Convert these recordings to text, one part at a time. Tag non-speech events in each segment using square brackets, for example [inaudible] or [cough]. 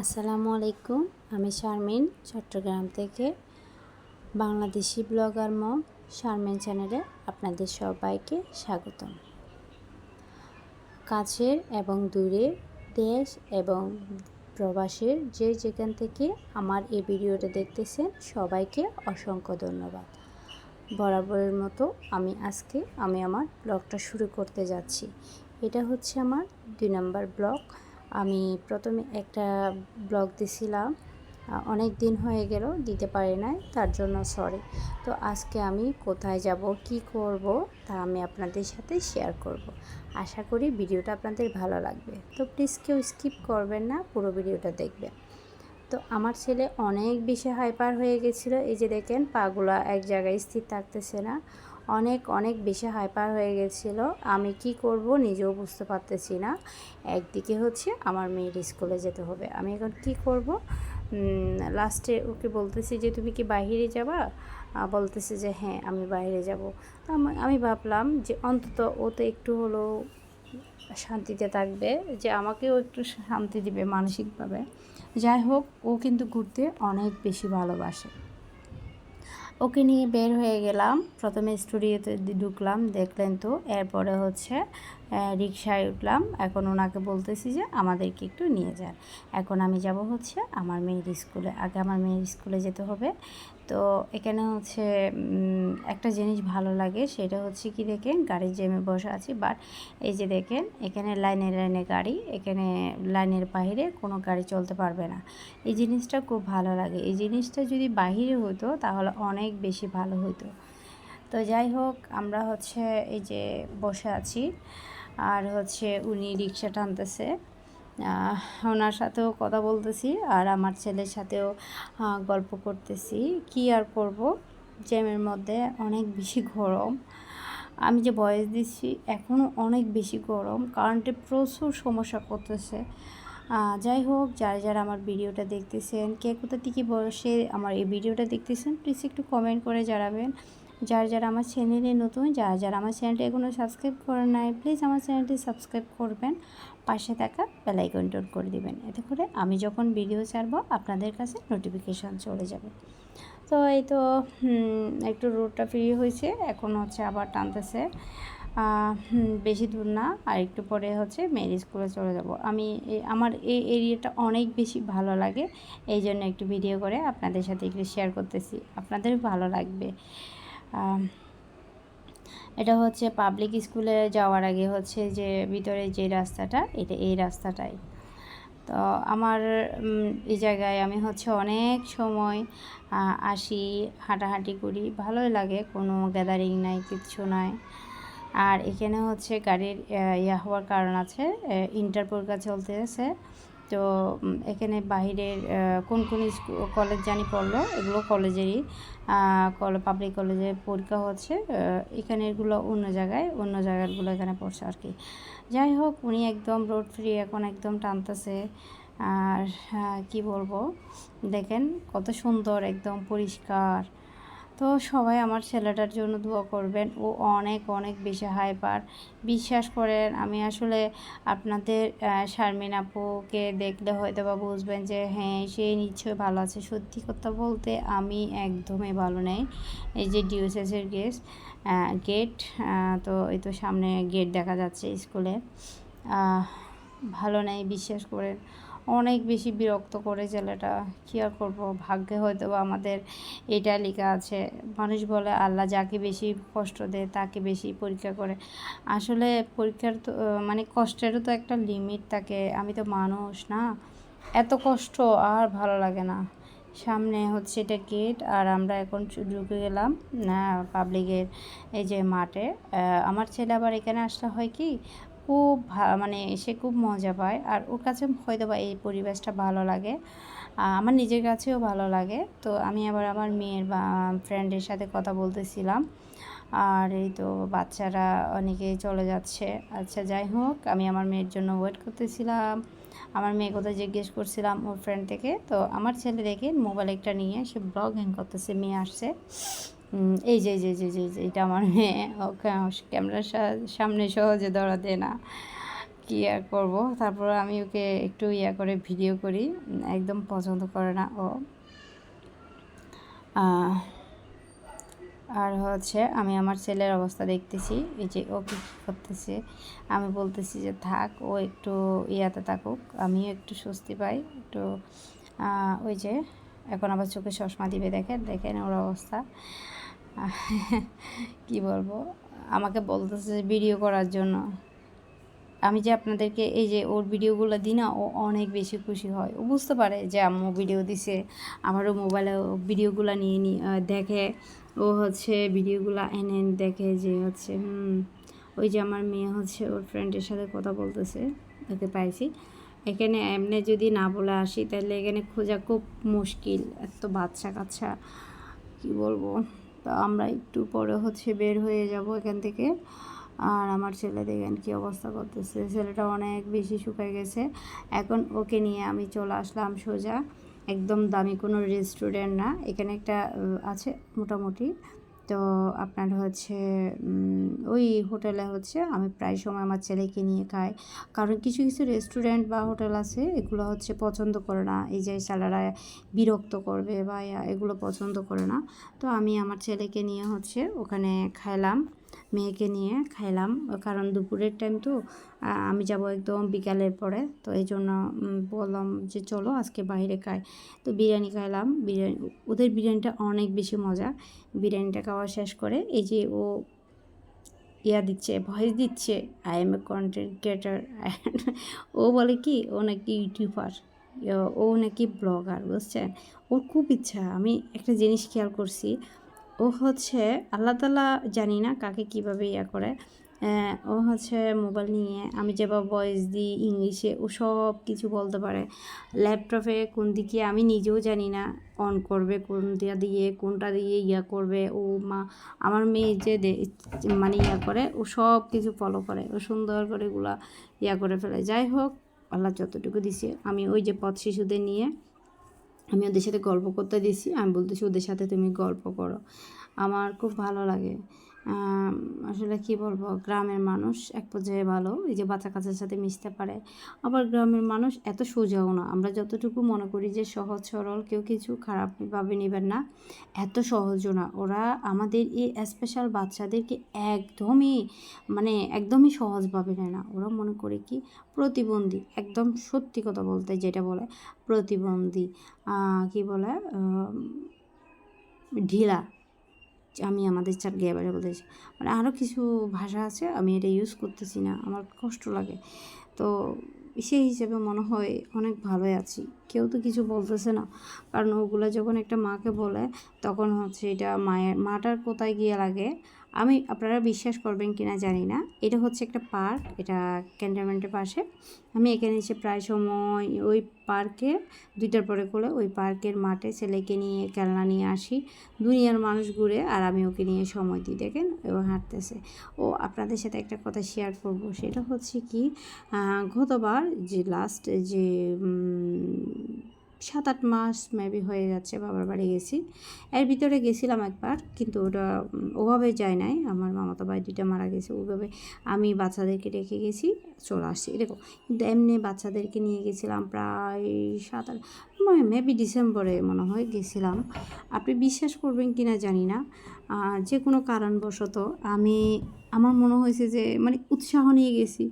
আসসালামু আলাইকুম, আমি শারমিন, চট্টগ্রাম থেকে বাংলাদেশি ব্লগার মম শারমিন চ্যানেলে আপনাদের সবাইকে স্বাগতম। কাছের এবং দূরের দেশ এবং প্রবাসের যে যেখান থেকে আমার এই ভিডিওটা দেখতেছেন, সবাইকে অসংখ্য ধন্যবাদ। বরাবরের মতো আমি আজকে, আমি আমার ব্লগটা শুরু করতে যাচ্ছি। এটা হচ্ছে আমার দুই নম্বর ব্লগ। আমি প্রথমে একটা ব্লগ দিছিলাম অনেক দিন হয়ে গেল দিতে পারি নাই, তার জন্য সরি তো আজকে আমি কোথায় যাব, কি করব তা আমি আপনাদের সাথে শেয়ার করব। আশা করি ভিডিওটা আপনাদের ভালো লাগবে। তো প্লিজ কেউ স্কিপ করবেন না, পুরো ভিডিওটা দেখবেন। তো আমার ছেলে অনেক বেশি হাইপার হয়ে গেছিল, এই যে দেখেন পাগুলা এক জায়গায় স্থির থাকতেছে না। অনেক অনেক বেশি হাইপার হয়ে গেছিল। আমি কি করব নিজেও বুঝতে পারতেছি না। একদিকে হচ্ছে আমার মেয়ের স্কুলে যেতে হবে। আমি এখন কি করব? লাস্টে ওকে বলতেছি যে, তুমি কি বাহিরে যাবা? বলতেছে যে হ্যাঁ আমি বাইরে যাব। আমি ভাবলাম যে, অন্তত ও তো একটু হলেও শান্তিতে থাকবে, যে আমাকেও একটু শান্তি দিবে মানসিকভাবে। যাই হোক, ও কিন্তু ঘুরতে অনেক বেশি ভালোবাসে। ওকে নিয়ে বের হয়ে গেলাম। প্রথমে স্টুডিওতে ঢুকলাম, দেখলেন তো। এরপরে হচ্ছে রিক্সায় উঠলাম। এখন ওনাকে বলতেছি যে, আমাদেরকে একটু নিয়ে যান। এখন আমি যাব হচ্ছে আমার মেয়ের স্কুলে। আগে আমার মেয়ের স্কুলে যেতে হবে। তো এখানে হচ্ছে একটা জিনিস ভালো লাগে সেটা হচ্ছে কি দেখেন, গাড়ির জেমে বসে আছি বাট এই যে দেখেন, এখানে লাইনে লাইনে গাড়ি, এখানে লাইনের বাইরে কোনো গাড়ি চলতে পারবে না। এই জিনিসটা খুব ভালো লাগে। এই জিনিসটা যদি বাহিরে হতো তাহলে অনেক বেশি ভালো হতো তো যাই হোক, আমরা হচ্ছে এই যে বসে আছি, আর হচ্ছে উনি রিক্সা টানতেছে। ওনার সাথেও কথা বলতেছি আর আমার ছেলের সাথেও গল্প করতেছি। কি আর করব? জ্যামের মধ্যে অনেক বেশি গরম। আমি যে বয়স দিচ্ছি এখনও অনেক বেশি গরম। কারেন্টে প্রচুর সমস্যা করতেছে। যাই হোক, যারা যারা আমার ভিডিওটা দেখতেছেন, কে কোথা থেকে বসে আমার এই ভিডিওটা দেখতেছেন প্লিজ একটু কমেন্ট করে জানাবেন। যারা যারা আমার চ্যানেলে নতুন, যারা যারা আমার চ্যানেলটি এখনও সাবস্ক্রাইব করেন নাই প্লিজ আমার চ্যানেলটি সাবস্ক্রাইব করবেন। পাশে থাকা বেলাইকন টোন করে দিবেন। এতে করে আমি যখন ভিডিও ছাড়বো, আপনাদের কাছে নোটিফিকেশান চলে যাবে। তো এই তো একটু রোডটা ফ্রি হয়েছে। এখন হচ্ছে আবার টানতেছে। বেশি দূর না। আর একটু পরে হচ্ছে মেয়ের স্কুলে চলে যাব। আমি আমার এই এরিয়াটা অনেক বেশি ভালো লাগে। এই জন্য একটু ভিডিও করে আপনাদের সাথে একটু শেয়ার করতেছি। আপনাদের ভালো লাগবে। এটা হচ্ছে পাবলিক স্কুলে যাওয়ার আগে হচ্ছে যে ভিতরে যে রাস্তাটা, এটা এই রাস্তাটাই। তো আমার এই জায়গায় আমি হচ্ছে অনেক সময় আসি, হাঁটাহাঁটি করি, ভালোই লাগে, কোনো গ্যাদারিং নাই, কিচ্ছু নাই। আর এখানে হচ্ছে গাড়ির ইয়া হওয়ার কারণ আছে ইন্টার পরীক্ষা চলতেছে। তো এখানে বাহিরের কোন কোন কলেজ জানি পড়ল, এগুলো কলেজেরই পাবলিক কলেজে পরীক্ষা হচ্ছে এখানে এগুলো অন্য জায়গায়, অন্য জায়গাগুলো এখানে পড়ছে আর কি। যাই হোক, উনি একদম রোড ফ্রি এখন একদম টানতেছে, আর কি বলব, দেখেন কত সুন্দর, একদম পরিষ্কার তো সবাই আমার ছেলেটার জন্য দোয়া করবেন। ও অনেক অনেক বেশি হাইপার। বিশ্বাস করেন, আমি আসলে আপনাদের শারমিন আপুকে দেখলে হয়তো বা বুঝবেন যে হ্যাঁ সে নিশ্চয়ই ভালো আছে। সত্যি কথা বলতে আমি একদমই ভালো নেই। এই যে ডিউসেসের গেট গেট তো এই তো সামনে গেট দেখা যাচ্ছে স্কুলে। ভালো নেই, বিশ্বাস করেন। অনেক বেশি বিরক্ত করে ছেলেটা কী আর করব? ভাগ্যে হয়তো আমাদের এটা লেখা আছে। মানুষ বলে, আল্লাহ যাকে বেশি কষ্ট দেয়, তাকে বেশি পরীক্ষা করে। আসলে পরীক্ষার তো মানে কষ্টেরও তো একটা লিমিট থাকে। আমি তো মানুষ না। এত কষ্ট আর ভালো লাগে না। সামনে হচ্ছে এটা গেট আর আমরা এখন ঢুকে গেলাম পাবলিকের এই যে মাঠে। আমার ছেলে আবার এখানে আসলে হয় কি খুব মানে সে খুব মজা পায়। আর ওর কাছে হয়তো বা এই পরিবেশটা ভালো লাগে। আমার নিজের কাছেও ভালো লাগে। তো আমি আবার আমার মেয়ের বা ফ্রেন্ডের সাথে কথা বলতেছিলাম। আর এই তো বাচ্চারা অনেকেই চলে যাচ্ছে। আচ্ছা যাই হোক, আমি আমার মেয়ের জন্য ওয়েট করতেছিলাম। আমার মেয়ে কোথায় জিজ্ঞেস করছিলাম ওর ফ্রেন্ড থেকে। তো আমার ছেলে দেখে মোবাইল একটা নিয়ে সে ব্লগ করতেছে, মেয়ে আসছে। এই যে যে যে যে এটা আমার মেয়ে। ওকে ক্যামেরার সামনে সহজে দেয় না। কি আর করব? তারপর আমি ওকে একটু ইয়া করে ভিডিও করি। একদম পছন্দ করে না ও। আর হচ্ছে আমি আমার ছেলের অবস্থা দেখতেছি। এই যে ও কি করতেছে? আমি বলতেছি যে, থাক, ও একটু ইয়াতে থাকুক। আমিও একটু স্বস্তি পাই। একটু ওই যে, এখন আবার চোখে চশমা দিবে দেখেন। দেখেন ওর অবস্থা। [laughs] কি বলব? আমাকে বলতেছে ভিডিও করার জন্য। আমি যে আপনাদেরকে এই যে ওর ভিডিওগুলো দিই না, ও অনেক বেশি খুশি হয়। ও বুঝতে পারে যে আম্মু ভিডিও দিছে, আমারও মোবাইলে ভিডিওগুলো নিয়ে নি দেখে। ও হচ্ছে ভিডিওগুলো এনে দেখে যে হচ্ছে, হুম, ওই যে আমার মেয়ে হচ্ছে ওর ফ্রেন্ডের সাথে কথা বলতেছে, ওকে পাইছি। এখানে এমনি যদি না বলে আসি, তাহলে এখানে খোঁজা খুব মুশকিল। এত বাচ্চা কাচ্চা কি বলব? তো আমরা একটু পরে হচ্ছে বের হয়ে যাব এখান থেকে। আর আমার ছেলে দেখেন কি অবস্থা করতেছে। ছেলেটা অনেক বেশি শুকায় গেছে। এখন ওকে নিয়ে আমি চলে আসলাম সোজা। একদম দামি কোনো রেস্টুরেন্ট না। এখানে একটা আছে মোটামুটি। তো আপনার হচ্ছে ওই হোটেলে হচ্ছে আমি প্রায় সময় আমার ছেলেকে নিয়ে খাই। কারণ কিছু কিছু রেস্টুরেন্ট বা হোটেল আছে, এগুলো হচ্ছে পছন্দ করে না। এই যে সালারা বিরক্ত করবে বা এগুলো পছন্দ করে না। তো আমি আমার ছেলেকে নিয়ে হচ্ছে ওখানে খাইলাম। মেয়েকে নিয়ে খাইলাম। কারণ দুপুরের টাইম তো আমি যাব একদম বিকালের পরে। তো এই জন্য বললাম যে চলো আজকে বাইরে খাই। তো বিরিয়ানি খাইলাম। বিরিয়ানি, ওদের বিরিয়ানিটা অনেক বেশি মজা। বিরিয়ানিটা খাওয়া শেষ করে এই যে ও ইয়া দিচ্ছে ভয়েস দিচ্ছে I am a content creator ও বলে কি, ও নাকি ইউটিউবার ও নাকি ব্লগার বুঝছেন? ওর খুব ইচ্ছা। আমি একটা জিনিস খেয়াল করছি ও হচ্ছে আল্লাহ তালা জানি না কাকে কীভাবে ইয়া করে। ও হচ্ছে মোবাইল নিয়ে আমি যেভাবে ভয়েস দিই ইংলিশে, ও সব কিছু বলতে পারে। ল্যাপটপে কোন দিকে আমি নিজেও জানি না অন করবে কোনটা দিয়ে কোনটা দিয়ে ইয়া করবে। ও মা, আমার মেয়ে যে মানে ইয়া করে, ও সব কিছু ফলো করে। ও সুন্দর করে এগুলা ইয়া করে ফেলে। যাই হোক, আল্লাহ যতটুকু দিছে, আমি ওই যে পথ শিশুদের নিয়ে আমি ওদের সাথে গল্প করতে দিছি আমি বলতেছি, ওদের সাথে তুমি গল্প করো। আমার খুব ভালো লাগে। আসলে কি বলব, গ্রামের মানুষ এক পর্যায়ে ভালো, এই যে বাচ্চা কাচ্চার সাথে মিশতে পারে। আবার গ্রামের মানুষ এত সোজাও না। আমরা যতটুকু মনে করি যে সহজ, সরল, কেউ কিছু খারাপভাবে নেবেন না, এত সহজও না। ওরা আমাদের এই স্পেশাল বাচ্চাদেরকে একদমই মানে একদমই সহজভাবে নেয় না। ওরা মনে করে কি, প্রতিবন্ধী, একদম সত্যি কথা বলতে যেটা বলে, প্রতিবন্ধী কি বলে ঢিলা। আমি আমাদের গিয়ে বাড়ি বলতেছি মানে আরও কিছু ভাষা আছে, আমি এটা ইউজ করতেছি না, আমার কষ্ট লাগে। তো সেই হিসেবে মনে হয় অনেক ভালোই আছি। কেউ তো কিছু বলতেছে না। কারণ ওগুলো যখন একটা মাকে বলে, তখন হচ্ছে এটা মায়ের, মাটার কোথায় গিয়ে লাগে? আমি, আপনারা বিশ্বাস করবেন কিনা জানি না। এটা হচ্ছে একটা পার্ক, এটা ক্যান্টনমেন্টের পাশে। আমি এখানে এসে প্রায় সময় ওই পার্কে, দুইটার পরে করে ওই পার্কের মাঠে ছেলেকে নিয়ে খেলনা নিয়ে আসি। দুনিয়ার মানুষ ঘুরে আর আমি ওকে নিয়ে সময় দিই, দেখেন? ও হাঁটতেছে। ও আপনাদের সাথে একটা কথা শেয়ার করব, সেটা হচ্ছে কি গতবার যে লাস্ট যে সাত আট মাস মেবি হয়ে যাচ্ছে বাবার বাড়ি গেছি। এর ভিতরে গেছিলাম একবার, কিন্তু ওটা ওভাবে যায় নাই। আমার মামাতো ভাই দুইটা মারা গেছে, ওইভাবে আমি বাচ্চাদেরকে রেখে গেছি, চলে আসছি। এরকম কিন্তু এমনি বাচ্চাদেরকে নিয়ে গেছিলাম প্রায় সাত আট মেবি ডিসেম্বরে মনে হয় গেছিলাম। আপনি বিশ্বাস করবেন কি না জানি না। যে কোনো কারণবশত আমি, আমার মনে হয়েছে যে মানে উৎসাহ নিয়ে গেছি।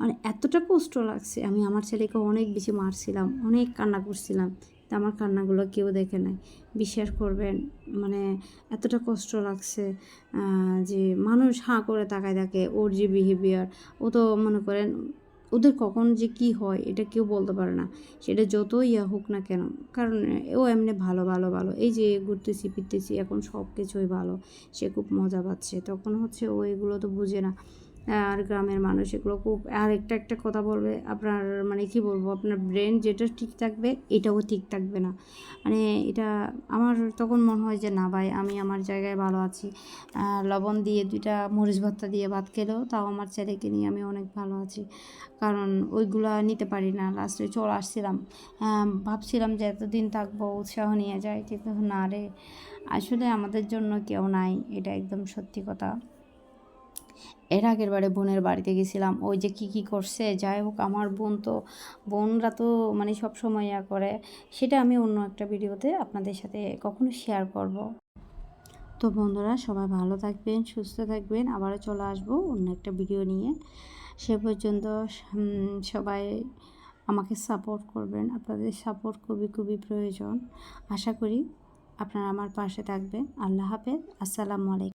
মানে এতটা কষ্ট লাগছে। আমি আমার ছেলেকে অনেক বেশি মারছিলাম, অনেক কান্না করছিলাম। তা আমার কান্নাগুলো কেউ দেখে নাই। বিশ্বাস করবেন মানে এতটা কষ্ট লাগছে যে মানুষ হাঁ করে তাকায় থাকে, ওর যে বিহেভিয়ার ও তো মনে করেন ওদের কখন যে কি হয়, এটা কেউ বলতে পারে না। সেটা যত ইয়া হোক না কেন, কারণ ও এমনি ভালো ভালো ভালো। এই যে ঘুরতেছি, ফিরতেছি, এখন সব কিছুই ভালো। সে খুব মজা পাচ্ছে। তখন হচ্ছে ও এগুলো তো বুঝে না। আর গ্রামের মানুষ এগুলো খুব, আর একটা একটা কথা বলবে, আপনার মানে কি বলব, আপনার ব্রেন যেটা ঠিক থাকবে, এটাও ঠিক থাকবে না। মানে এটা আমার তখন মনে হয় যে না ভাই, আমি আমার জায়গায় ভালো আছি। লবণ দিয়ে দুইটা মরিচ ভর্তা দিয়ে ভাত খেলেও তাও আমার ছেলেকে নিয়ে আমি অনেক ভালো আছি। কারণ ওইগুলো নিতে পারি না লাস্টে চলে আসছিলাম। ভাবছিলাম যে এতদিন থাকব, উৎসাহ নিয়ে যায় কিন্তু না রে, আসলে আমাদের জন্য কেউ নাই, এটা একদম সত্যি কথা। এর আগের বারে বোনের বাড়িতে গেছিলাম। ওই যে কি কি করছে? যাই হোক, আমার বোন তো, বোনরা তো মানে সব সময় ইয়া করে। সেটা আমি অন্য একটা ভিডিওতে আপনাদের সাথে কখনো শেয়ার করব। তো বন্ধুরা, সবাই ভালো থাকবেন, সুস্থ থাকবেন। আবারও চলে আসব অন্য একটা ভিডিও নিয়ে। সে পর্যন্ত সবাই আমাকে সাপোর্ট করবেন। আপনাদের সাপোর্ট খুবই খুবই প্রয়োজন। আশা করি আপনারা আমার পাশে থাকবেন। আল্লাহ হাফেজ। আসসালামু আলাইকুম।